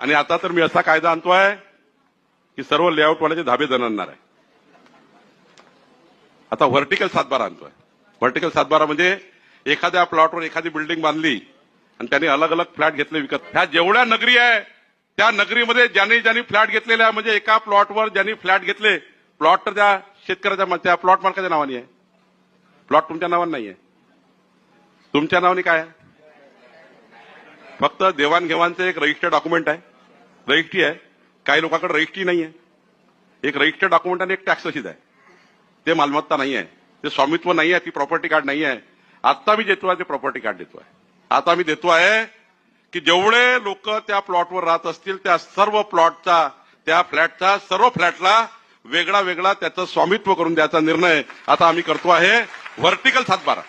आणि आता तर मी असा कायदा आणतोय की सर्व लेआउटवाल्याचे धाबे जणणार आहे. आता व्हर्टिकल सातबारा आणतोय. व्हर्टिकल सातबारा म्हणजे एखाद्या प्लॉटवर एखादी बिल्डिंग बांधली आणि त्यांनी अलग अलग फ्लॅट घेतले विकत. ह्या जेवढ्या नगरी आहे त्या नगरीमध्ये ज्यांनी ज्यांनी फ्लॅट घेतलेले आहे म्हणजे एका प्लॉटवर ज्यांनी फ्लॅट घेतले प्लॉट तर त्या शेतकऱ्याच्या त्या प्लॉट मालकाच्या नावाने आहे. प्लॉट तुमच्या नावाने नाही आहे तुमच्या नावाने काय आहे? फक्त देवाणघेवाणचं एक रजिस्टर डॉक्युमेंट आहे. रजिस्ट्री आहे. काही लोकांकडे रजिस्ट्री नाही आहे एक रजिस्टर डॉक्युमेंट आणि एक टॅक्स रशीद आहे. ते मालमत्ता नाही आहे ते स्वामित्व नाही आहे ती प्रॉपर्टी कार्ड नाही आहे आता मी देतो आहे ते प्रॉपर्टी कार्ड देतो आहे आता मी देतो आहे की जेवढे लोक त्या प्लॉटवर राहत असतील त्या सर्व प्लॉटचा त्या फ्लॅटचा सर्व फ्लॅटला वेगळा वेगळा त्याचं स्वामित्व करून द्यायचा निर्णय आता आम्ही करतो आहे. व्हर्टिकल सातबारा.